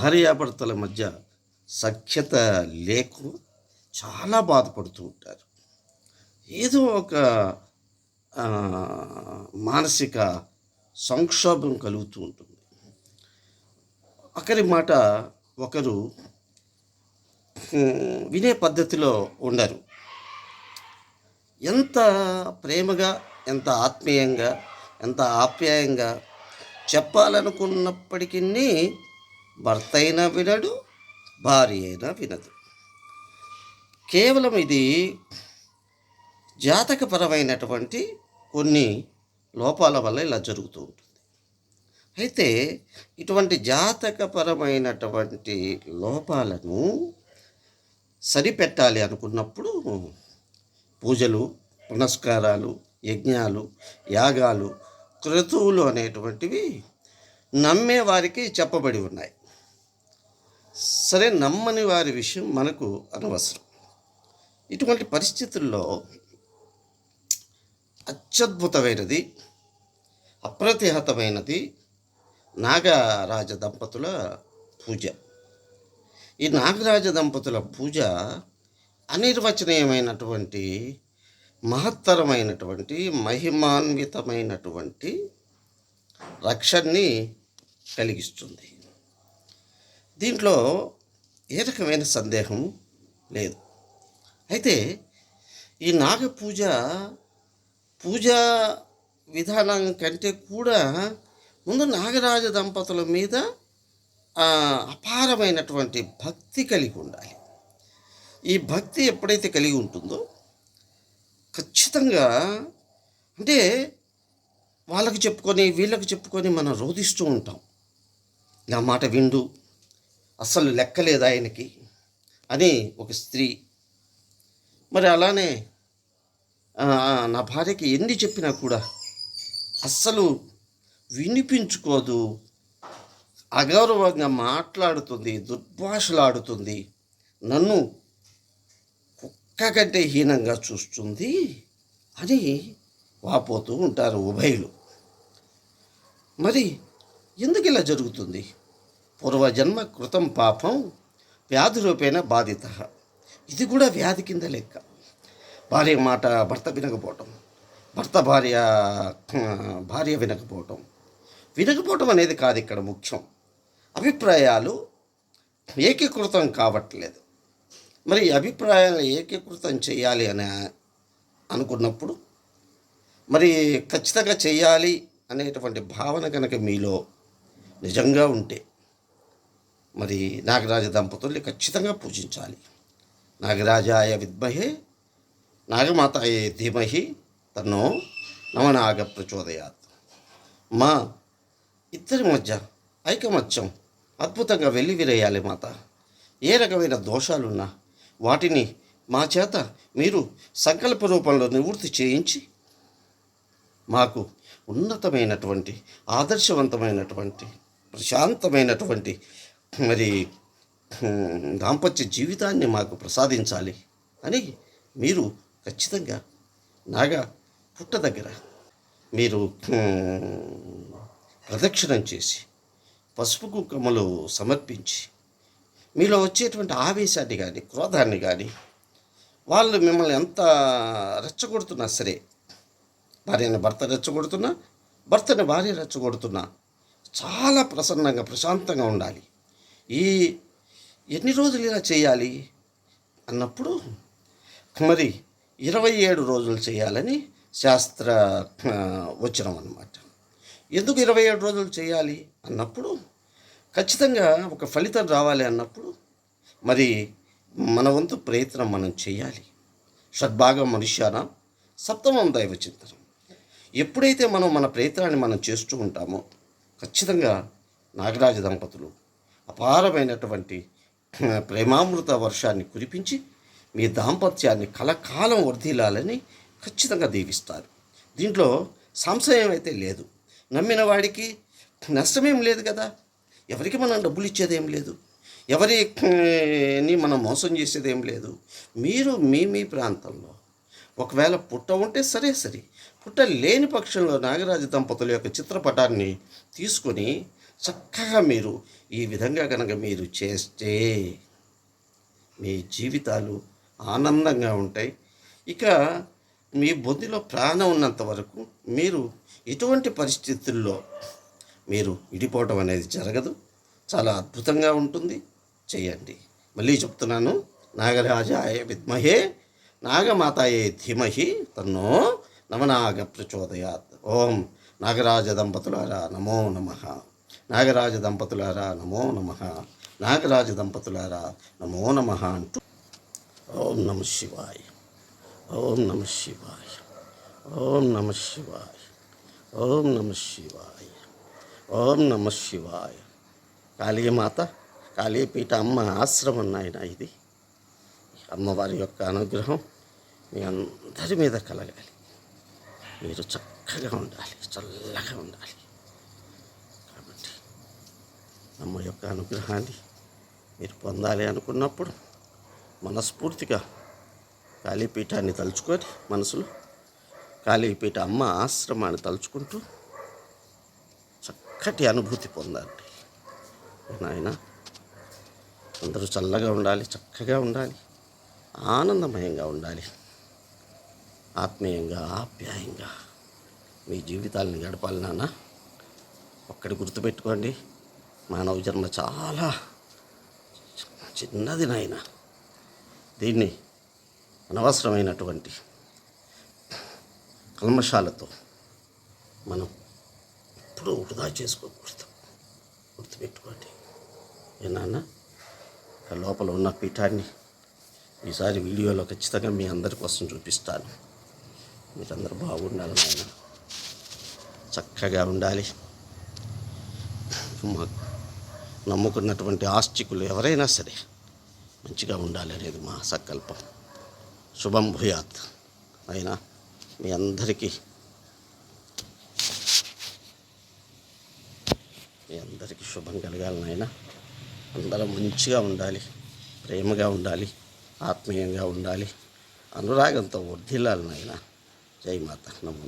భార్యాభర్తల మధ్య సఖ్యత లేక చాలా బాధపడుతూ ఉంటారు. ఏదో ఒక మానసిక సంక్షోభం కలుగుతూ ఉంటుంది. ఒకరి మాట ఒకరు వినే పద్ధతిలో ఉండరు. ఎంత ప్రేమగా ఎంత ఆత్మీయంగా ఎంత ఆప్యాయంగా చెప్పాలనుకున్నప్పటికీ భర్త అయినా వినడు భార్య అయినా వినదు. కేవలం ఇది జాతకపరమైనటువంటి కొన్ని లోపాల వల్ల ఇలా జరుగుతూ ఉంటుంది. అయితే ఇటువంటి జాతకపరమైనటువంటి లోపాలను సరిపెట్టాలి అనుకున్నప్పుడు పూజలు పునస్కారాలు యజ్ఞాలు యాగాలు క్రతువులు అనేటువంటివి నమ్మే వారికి చెప్పబడి ఉన్నాయి. సరే నమ్మని వారి విషయం మనకు అనవసరం. ఇటువంటి పరిస్థితుల్లో అత్యద్భుతమైనది అప్రతిహతమైనది నాగరాజ దంపతుల పూజ. ఈ నాగరాజ దంపతుల పూజ అనిర్వచనీయమైనటువంటి మహత్తరమైనటువంటి మహిమాన్వితమైనటువంటి రక్షణని కలిగిస్తుంది. దీంట్లో ఏ రకమైన సందేహం లేదు. అయితే ఈ నాగ పూజ పూజా విధానం కంటే కూడా ముందు నాగరాజ దంపతుల మీద అపారమైనటువంటి భక్తి కలిగి ఉండాలి. ఈ భక్తి ఎప్పుడైతే కలిగి ఉంటుందో ఖచ్చితంగా అంటే వాళ్ళకి చెప్పుకొని వీళ్ళకి చెప్పుకొని మనం రోధిస్తూ ఉంటాం. నా మాట విండు అస్సలు లెక్కలేదు ఆయనకి. అని ఒక స్త్రీ. మరి అలానే నా భార్యకి ఎన్ని చెప్పినా కూడా అస్సలు వినిపించుకోదు. అగౌరవంగా మాట్లాడుతుంది దుర్భాషలాడుతుంది నన్ను కుక్క కంటే హీనంగా చూస్తుంది అని వాపోతూ ఉంటారు ఉభయులు. మరి ఎందుకు ఇలా జరుగుతుంది? పూర్వజన్మ కృతం పాపం వ్యాధి రూపేణ బాధిత. ఇది కూడా వ్యాధి కింద లెక్క. భార్య మాట భర్త వినకపోవటం భర్త భార్య భార్య వినకపోవటం. వినకపోవటం అనేది కాదు ఇక్కడ ముఖ్యం. అభిప్రాయాలు ఏకీకృతం కావట్లేదు. మరి అభిప్రాయాలు అభిప్రాయాలను ఏకీకృతం చేయాలి అని అనుకున్నప్పుడు మరి ఖచ్చితంగా చేయాలి అనేటువంటి భావన కనుక మీలో నిజంగా ఉంటే మరి నాగరాజ దంపతుల్ని ఖచ్చితంగా పూజించాలి. నాగరాజాయ విద్మహే నాగమాతాయ ధీమహి తన్నో నవనాగ ప్రచోదయాత్. మా ఇద్దరి మధ్య ఐకమత్యం అద్భుతంగా వెళ్ళి విరేయాలి మాత. ఏ రకమైన దోషాలున్నా వాటిని మా చేత మీరు సంకల్ప రూపంలో నివృత్తి చేయించి మాకు ఉన్నతమైనటువంటి ఆదర్శవంతమైనటువంటి ప్రశాంతమైనటువంటి మరి దాంపత్య జీవితాన్ని మాకు ప్రసాదించాలి అని మీరు ఖచ్చితంగా నాగా పుట్ట దగ్గర మీరు ప్రదక్షిణం చేసి పసుపు కుంకుమలు సమర్పించి మీలో వచ్చేటువంటి ఆవేశాన్ని కానీ క్రోధాన్ని కానీ వాళ్ళు మిమ్మల్ని ఎంత రెచ్చగొడుతున్నా సరే భార్యని భర్త రెచ్చగొడుతున్నా భర్తని భార్య రెచ్చగొడుతున్నా చాలా ప్రసన్నంగా ప్రశాంతంగా ఉండాలి. ఈ ఎన్ని రోజులు ఇలా చేయాలి? అన్నప్పుడు మరి ఇరవై ఏడు రోజులు చేయాలని శాస్త్ర వచనం అన్నమాట. ఎందుకు ఇరవై ఏడు రోజులు చేయాలి? అన్నప్పుడు ఖచ్చితంగా ఒక ఫలితం రావాలి అన్నప్పుడు మరి మన వంతు ప్రయత్నం మనం చేయాలి. షడ్భాగం మనుష్యాన సప్తమం దైవ చింతనం ఎప్పుడైతే మనం మన ప్రయత్నాన్ని మనం చేస్తూ ఉంటామో ఖచ్చితంగా నాగరాజ దంపతులు అపారమైనటువంటి ప్రేమామృత వర్షాన్ని కురిపించి మీ దాంపత్యాన్ని కలకాలం వర్ధిల్లాలని ఖచ్చితంగా దీవిస్తారు. దీంట్లో సంశయం అయితే లేదు. నమ్మిన వాడికి నష్టమేం లేదు కదా. ఎవరికి మనం డబ్బులు ఇచ్చేదేం లేదు ఎవరిని మనం మోసం చేసేదేం లేదు. మీరు మీ మీ ప్రాంతంలో ఒకవేళ పుట్ట ఉంటే సరే సరే. పుట్ట లేని పక్షంలో నాగరాజు దంపతుల యొక్క చిత్రపటాన్ని తీసుకొని చక్కగా మీరు ఈ విధంగా కనుక మీరు చేస్తే మీ జీవితాలు ఆనందంగా ఉంటాయి. ఇక మీ బొద్దిలో ప్రాణం ఉన్నంత వరకు మీరు ఎటువంటి పరిస్థితుల్లో మీరు విడిపోవటం అనేది జరగదు. చాలా అద్భుతంగా ఉంటుంది. చేయండి. మళ్ళీ చెప్తున్నాను. నాగరాజాయ విద్మహే నాగమాతాయే ధీమహి తన్నో నవనాగ ప్రచోదయాత్. ఓం నాగరాజ దంపతులారా నమో నమః. నాగరాజ దంపతులారా నమో నమ. నాగరాజ దంపతులారా నమో నమ అంటూ ఓం నమ శివాయ. ఓం నమ శివాయ. ఓం నమ శివాయ. ఓం నమ శివాయ. ఓం నమ శివాయ. కాళీమాత కాళీపీఠ అమ్మ ఆశ్రమం నాయన ఇది. అమ్మవారి యొక్క అనుగ్రహం మీ అందరి మీద కలగాలి. మీరు చక్కగా ఉండాలి చల్లగా ఉండాలి. అమ్మ యొక్క అనుగ్రహాన్ని మీరు పొందాలి అనుకున్నప్పుడు మనస్ఫూర్తిగా కాళీపీఠాన్ని తలుచుకొని మనసులో కాళీపీఠ అమ్మ ఆశ్రమాన్ని తలుచుకుంటూ చక్కటి అనుభూతి పొందండి. నాయన అందరూ చల్లగా ఉండాలి చక్కగా ఉండాలి ఆనందమయంగా ఉండాలి ఆత్మీయంగా ఆప్యాయంగా మీ జీవితాలను గడపాలి నాన్న. ఒక్కడి గుర్తుపెట్టుకోండి మానవ జన్మ చాలా చిన్నది నాయన. దీన్ని అనవసరమైనటువంటి కల్మషాలతో మనం ఎప్పుడూ వృధా చేసుకోకూడదు. గుర్తుపెట్టుకోండి. ఏ నాన్న లోపల ఉన్న పీఠాన్ని ఈసారి వీడియోలో ఖచ్చితంగా మీ అందరి కోసం చూపిస్తాను. మీరందరూ బాగుండాలి నాయన. చక్కగా ఉండాలి. మాకు నమ్ముకున్నటువంటి ఆస్తికులు ఎవరైనా సరే మంచిగా ఉండాలి అనేది మా సంకల్పం. శుభం భూయాత్. అయినా మీ అందరికీ మీ అందరికీ శుభం కలగాలని అయినా అందరం మంచిగా ఉండాలి ప్రేమగా ఉండాలి ఆత్మీయంగా ఉండాలి అనురాగంతో వర్ధిల్లాలి నాయన జై మాత. నమో